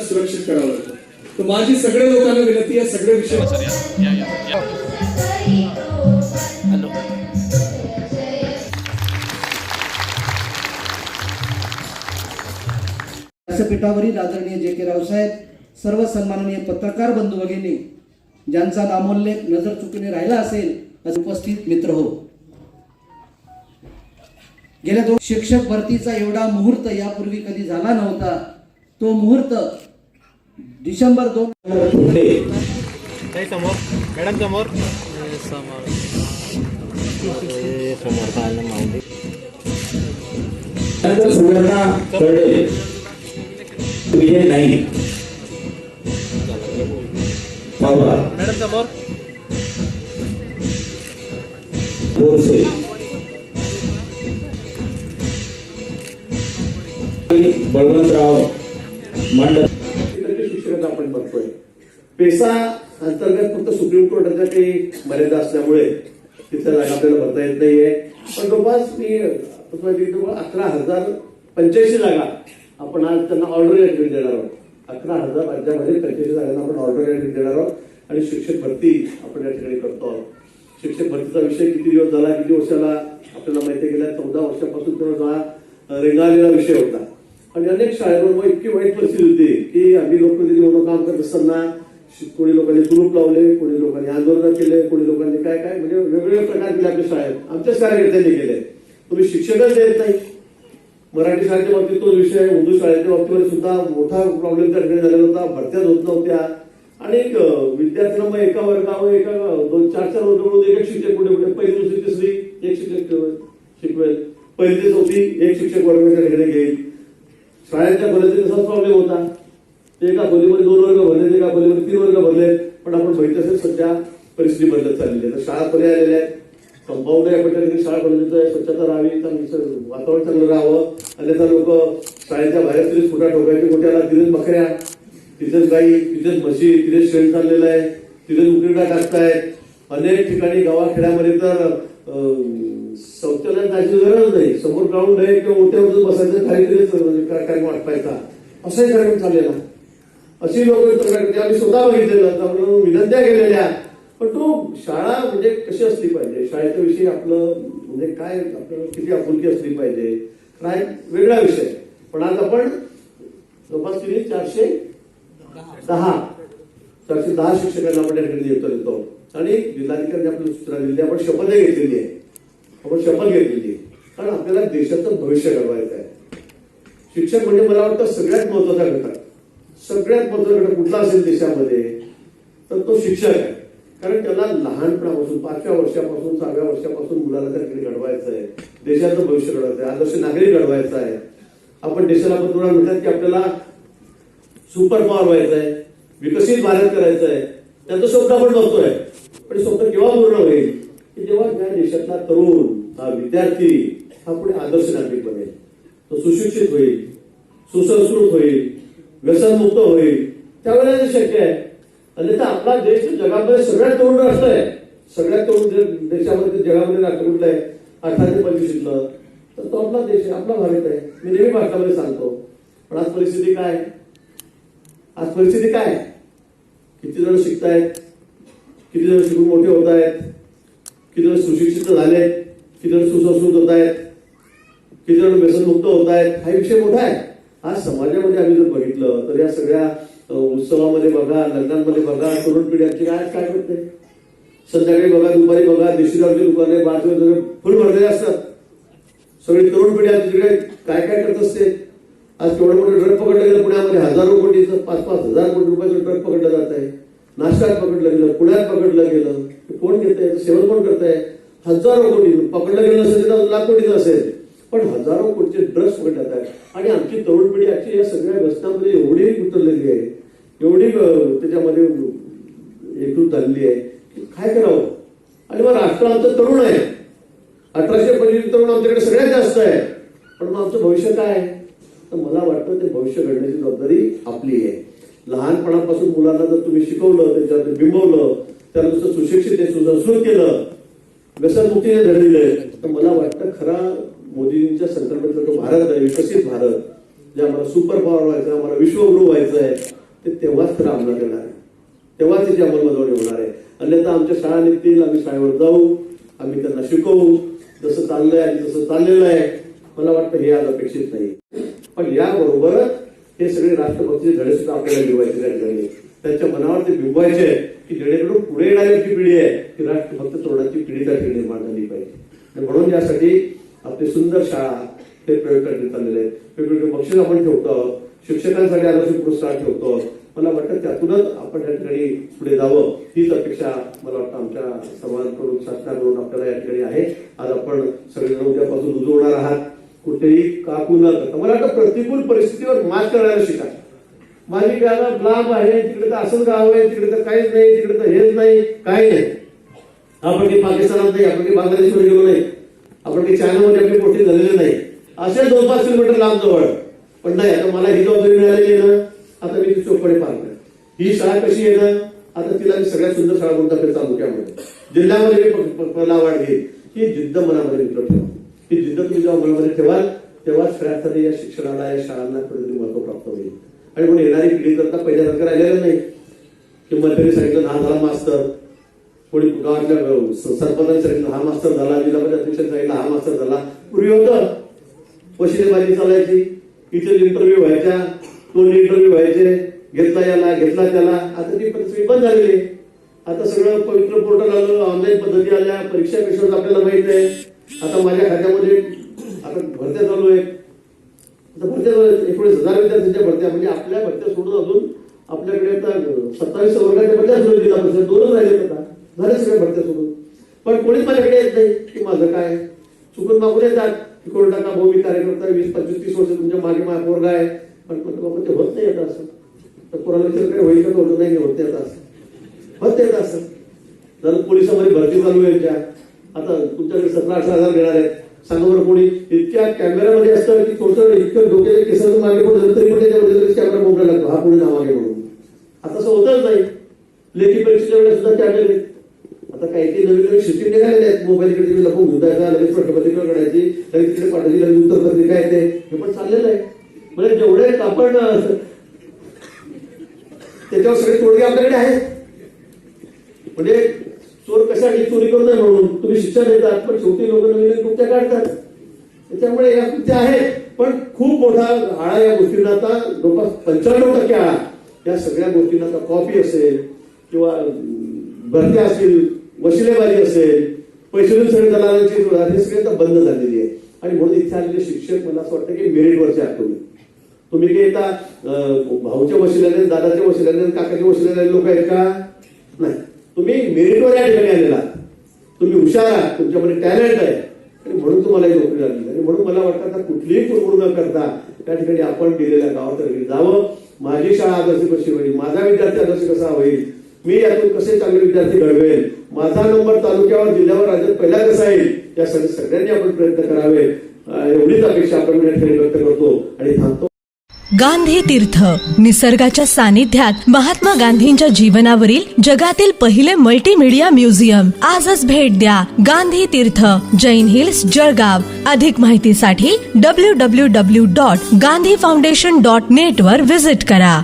सुरक्षित करावं लागतं. तर माझी सगळ्या लोकांना विनंती आहे सगळे विषय व्यासपीठावरील आदरणीय जे के रावसाहेब सर्व सन्माननीय पत्रकार बंधू भगिनी ज्यांचा नामोल्लेख नजर चुकीने राहिला असेल असे उपस्थित मित्र हो. गेल्या दोन शिक्षक भरतीचा एवढा मुहूर्त यापूर्वी कधी झाला नव्हता तो मुहूर्त डिसेंबर दोन ताई समोर. मॅडम समोर. कळले विजय पवार मॅडम समोर. बोरसे. बळवंतराव बघतोय पेसा अंतर्गत फक्त सुप्रीम कोर्टाच्या काही मर्यादा असल्यामुळे तिथल्या जागा आपल्याला भरता येत नाहीये. पण जवळपास मी अकरा हजार पंच्याऐंशी जागा आपण आज त्यांना ऑर्डर या देणार आहोत. अकरा हजार राज्यामध्ये पंच्याऐंशी जागांना आपण ऑर्डर या देणार आहोत आणि शिक्षक भरती आपण या ठिकाणी करतो आहोत. शिक्षक भरतीचा विषय किती दिवस झाला किती वर्षाला आपल्याला माहिती गेल्या चौदा वर्षापासून तो हा रेंगाळलेला विषय होता. आणि अनेक शाळेवर मग इतकी वाईट परिस्थिती होती की आम्ही लोकप्रतिनिधी म्हणून काम करत असताना कोणी लोकांनी कुलूप लावले कोणी लोकांनी आंदोलन केले कोणी लोकांनी काय काय म्हणजे वेगवेगळे प्रकार केले आपल्या शाळेत आमच्याच कार्यकर्त्यांनी केले. तुम्ही शिक्षकच देत नाही. मराठी शाळेच्या बाबतीत तो विषय उर्दू शाळेच्या बाबतीमध्ये सुद्धा मोठा प्रॉब्लेम त्या ठिकाणी झालेला होता. भरत्याच होत नव्हत्या. आणि विद्यार्थ्यांना मग एका वर्गावर एका दोन चार चार वर्ग मिळून एक शिक्षक कुठे कुठे पहिली दुसरी तिसरी एक शिक्षक शिकवेल. पहिली ते चौथी एक शिक्षक वर्ग त्या ठिकाणी घेईल. शाळेच्या खोलीचा तसाच प्रॉब्लेम होता. एका खोलीमध्ये दोन वर्ग भरले एका खोलीमध्ये तीन वर्ग भरले. पण आपण बघितलं असेल सध्या परिस्थिती बदलत चाललेली आहे. तर शाळा पर्याय आलेल्या आहेत. कंपाऊंड आहे आपण त्या ठिकाणी शाळा खोलीचं स्वच्छता राहावी चांगलं वातावरण चांगलं राहावं. अन्यथा लोक शाळेच्या बाहेर तरी फुटा ठोकायचे मोठ्याला तिथेच बकऱ्या तिथेच गाई तिथेच म्हशी तिथेच शेण चाललेलं आहे. तिथेच उकिरडा टाकतायत. अनेक ठिकाणी गावाखेड्यामध्ये तर अं, शौचालयात जायची गरज नाही. समोर ग्राउंड आहे किंवा मोठ्यावर बसायचं खाली काय- कार्यक्रम वाटपायचा असाही कार्यक्रम चाललेला. अशी लोक ते आम्ही स्वतः बघितलेलं तर आपण विनंत्या केलेल्या. पण तो शाळा म्हणजे कशी असली पाहिजे? शाळेच्या विषयी आपलं म्हणजे काय आपल्याला किती आपुलकी असली पाहिजे? काय वेगळा विषय. पण आज आपण जवळपास किती? चारशे दहा. चारशे दहा शिक्षकांना आपण या ठिकाणी देतो देतो आणि जिल्हाधिकाऱ्यांनी आपली सूचना दिली आपण शपथही घेतलेली आहे. आपण शपथ घेतलेली आहे. कारण आपल्याला देशाचं भविष्य घडवायचं आहे. शिक्षक म्हणजे मला वाटतं सगळ्यात महत्त्वाचा घटक. सगळ्यात महत्त्वाचा कुठला असेल देशामध्ये तर तो शिक्षक आहे. कारण त्याला लहानपणापासून पाचव्या वर्षापासून सहाव्या वर्षापासून मुलाला त्या घडवायचं आहे. देशाचं भविष्य घडवायचं आहे. आदर्श नागरिक घडवायचं आहे. आपण देशाला पंतप्रधान म्हणतात की आपल्याला सुपर पॉवर व्हायचं आहे. विकसित भारत करायचं आहे. त्याचं स्वप्न आपण बघतोय. पण स्वप्न केव्हा पूर्ण होईल? की जेव्हा त्या देशातला तरुण हा विद्यार्थी हा पुढे आदर्श नागरिक बनेल. तो सुशिक्षित होईल सुसंस्कृत होईल व्यसनमुक्त होईल. त्यावेळेला शक्य आहे. अन्यथा आपला देश जगामध्ये सगळ्यात तरुण राष्ट्र आहे सगळ्यात तरुण देशामध्ये जगामध्ये राष्ट्र कुठलं आहे? अठरा ते पंचवीसलं तर तो आपला देश आहे आपला भारत आहे. मी नेहमी भारतामध्ये सांगतो. पण आज परिस्थिती काय? आज परिस्थिती काय? किती जण शिकतायत? किती जण शिकून मोठे होत आहेत किती जण सुशिक्षित झाले किती जण सुसंस्कृत होत आहेत किती जण व्यसनमुक्त होत आहेत हा विषय मोठा आहे. आज समाजामध्ये आम्ही जर बघितलं तर या सगळ्या उत्सवामध्ये बघा लग्नांमध्ये बघा तरुण पिढी आमची काय काय करते? संध्याकाळी बघा दुपारी बघा देशीदारची दुकाने बाजूला फुल भरलेले असतात. सगळी तरुण पिढी आमची तिकडे काय काय करत असते? आज केवढं मोठं ड्रग पकडलं गेलं पुण्यामध्ये हजारो कोटीचं पाच पाच हजार कोटी रुपयाचं ड्रग पकडलं जात आहे. नाशकात पकडलं गेलं पुण्यात पकडलं गेलं. कोण घेत आहे सेवन कोण करत आहे हजारो कोटी. पकडलं गेलं असेल तर लाख कोटीचं असेल. पण हजारो कोटीचे ड्रग्स पकडले आहेत आणि आमची तरुण पिढी आजची या सगळ्या व्यसनामध्ये एवढी उतरलेली आहे एवढी त्याच्यामध्ये एकूण झालेली आहे की काय करावं? आणि मग राष्ट्र आमचं तरुण आहे. अठराशे पंचवीस तरुण आमच्याकडे सगळ्यात जास्त आहे. पण मग आमचं भविष्य काय आहे? तर मला वाटतं ते भविष्य घडण्याची जबाबदारी आपली आहे. लहानपणापासून मुलांना जर तुम्ही शिकवलं त्याच्यात बिंबवलं त्याला जसं सुशिक्षित आहे सुसंस्कृत केलं व्यसनमुक्तीने धरलेलं आहे. तर मला वाटतं खरा मोदींच्या संकल्पनेचा तो भारत आहे विकसित भारत जे आम्हाला सुपर पॉवर व्हायचं आम्हाला विश्वगुरु व्हायचं आहे ते तेव्हाच तर अंमलात येणार आहे. तेव्हाच त्याची अंमलबजावणी होणार आहे. अन्यथा आमच्या शाळा निघतील आम्ही शाळेवर जाऊ आम्ही त्यांना शिकवू. जसं चाललंय आणि जसं चाललेलं आहे मला वाटतं हे आज अपेक्षित नाही. पण याबरोबरच हे सगळे राष्ट्रपतीचे धडे सुद्धा आपल्याला लिवायचे त्या त्यांच्या मनावर ते बिंबवायचे आहे की जेणेकरून पुढे येणारी जी पिढी आहे ती राष्ट्रभक्त तरुणाची पिढी त्या ठिकाणी निर्माण झाली पाहिजे. आणि म्हणून यासाठी आपली सुंदर शाळा हे प्रयोग करण्यात आलेले आहेत. वेगवेगळे बक्षीस आपण ठेवतो. आहोत शिक्षकांसाठी आदर्श पुरस्कार ठेवतो. आहोत मला वाटतं त्यातूनच आपण या ठिकाणी पुढे जावं. हीच अपेक्षा मला वाटतं आमच्या सर्वांकडून शासनाकडून आपल्याला या ठिकाणी आहे. आज आपण सगळेजण उद्यापासून उजवणार आहात. कुठेही काकू न करता मला वाटतं प्रतिकूल परिस्थितीवर मात करायला शिका माझी गाणं लांब आहे तिकडे तर असंच गाव आहे तिकडे तर काहीच नाही तिकडे तर हेच नाही काही नाही. आपण काही पाकिस्तानात नाही आपण काही बांगलादेशमध्ये गेलो नाही. आपण ते चॅनलमध्ये आपली पोटी झालेली नाही. असे दोन पाच किलोमीटर लांब जवळ. पण नाही आता मला ही जबाबदारी मिळालेली आहे ना आता मी ती चोपडे पार ही शाळा कशी आहे ना आता तिला मी सगळ्यात सुंदर शाळा कोणता तरी तालुक्यामध्ये. जिल्ह्यामध्ये मी वाढ घेईल ही जिद्द मनामध्ये मित्र ठेवा ही जिद्द तुम्ही जेव्हा मनामध्ये ठेवाल तेव्हा खेळासाठी या शिक्षणाला या शाळांना कुठेतरी महत्त्व प्राप्त होईल. आणि म्हणून येणारी पिढी करता पहिल्यासारखं राहिलेलं नाही. की तरी सांगितलं लहान झाला मास्तर कोणी गावातल्या सरपंच स- हा मास्तर झाला जिल्हा अध्यक्ष अध्यक्षांनी हा मास्तर झाला. पूर्वी होतं वशिलेबाजी चालायची. इथे इंटरव्ह्यू व्हायच्या दोन इंटरव्ह्यू व्हायचे. घेतला याला घेतला त्याला. आता ती परिस्थिती बंद झालेली आहे. आता सगळं पवित्र पोर्टल आलं ऑनलाईन पद्धती आल्या परीक्षा कशावर आपल्याला माहीत आहे. आता माझ्या खात्यामध्ये आता भरत्या चालू आहे आता भरत्या चालू एकोणीस हजार विद्यार्थ्यांच्या भरत्या. म्हणजे आपल्या भरत्या सोडून अजून आपल्याकडे आता सत्तावीस वर्गाच्या भरत्या जिल्हा परिषद दोनच राहिले आता. बरेच वेळ भरते चुकून. पण कोणीच माझ्याकडे येत नाही की माझं काय. चुकून मागून येतात की कोण टाका भाऊ मी कार्यकर्ता वीस पंचवीस तीस वर्ष तुमच्या मागे माझा पोरगा आहे. पण म्हणतो बाबा ते होत नाही आता असं. तर कोणाला काही होईल का होत नाही होत नाही आता असं. होत येत असं. जर पोलिसामध्ये भरती चालू आहे यांच्या. आता तुमच्याकडे सतरा अठरा हजार घेणार आहेत. सांगा बरं कोणी. इतक्या कॅमेऱ्यामध्ये असतं की कोणतं इतकं डोक्याच्या केसाचं मागे पडलं तरी पण त्याच्यामध्ये कॅमेरा मोबाईल लागतो. हा पुढे नावागे म्हणून. आता असं होतच नाही. लेखी परीक्षेच्या वेळेस सुद्धा कॅमेरे आहेत. आता काही काही नवीन नवीन सिस्टीम निघालेले आहेत. मोबाईल इकडे तुम्ही लपून घेऊन जायचा लगेच पटपत्रिका काढायची लगेच तिकडे पाठवायची लगेच उत्तर पत्रिका येते हे पण चाललेलं आहे. म्हणजे जेवढे आपण त्याच्यावर सगळे तोडगे आपल्याकडे आहेत. म्हणजे चोर कशासाठी चोरी करू नये म्हणून? तुम्ही शिक्षा देतात पण शेवटी लोक नवीन नवीन कृत्या काढतात? त्याच्यामुळे या कृत्या आहेत. पण खूप मोठा आळा या गोष्टींना आता जवळपास पंच्याण्णव टक्के आळा. या सगळ्या गोष्टींना आता कॉपी असेल किंवा भरत्या असतील वशिलेबाजी असेल पैसे सगळे दलालांची हे सगळे आता बंद झालेली आहे. आणि म्हणून इथे आलेले शिक्षक मला असं वाटतं की मेरिटवरचे आठवले तुम्ही काही आता भाऊच्या वशिल्याने दादाच्या वशिल्याने काकाच्या वशिल्याने लोक आहेत का? नाही. तुम्ही मेरिटवर या ठिकाणी आलेला तुम्ही हुशार आहात. तुमच्यामध्ये टॅलेंट आहे. आणि म्हणून तुम्हाला ही नोकरी लागली. आणि म्हणून मला वाटतं आता कुठलीही कुरकुर न करता त्या ठिकाणी आपण गेलेल्या गावातर्फे जावं. माझी शाळा आदर्श कशी होईल? माझा विद्यार्थी आदर्श कसा होईल? मी यातून कसे चांगले विद्यार्थी घडवेल माझा नंबर तालुक्यावर जिल्ह्यावर राज्यात पहिला कसा येईल यासाठी सगळ्यांनी आपण प्रयत्न करावे. एवढीच अपेक्षा आपण या ठिकाणी व्यक्त करतो आणि थांबतो. गांधी तीर्थ निसर्गाच्या सानिध्यात महात्मा गांधींच्या जीवनावरील जगातील पहिले मल्टीमीडिया म्युझियम आजच भेट द्या गांधी तीर्थ जैन हिल्स जळगाव. अधिक माहितीसाठी W W W dot Gandhi foundation dot net वर विजिट करा.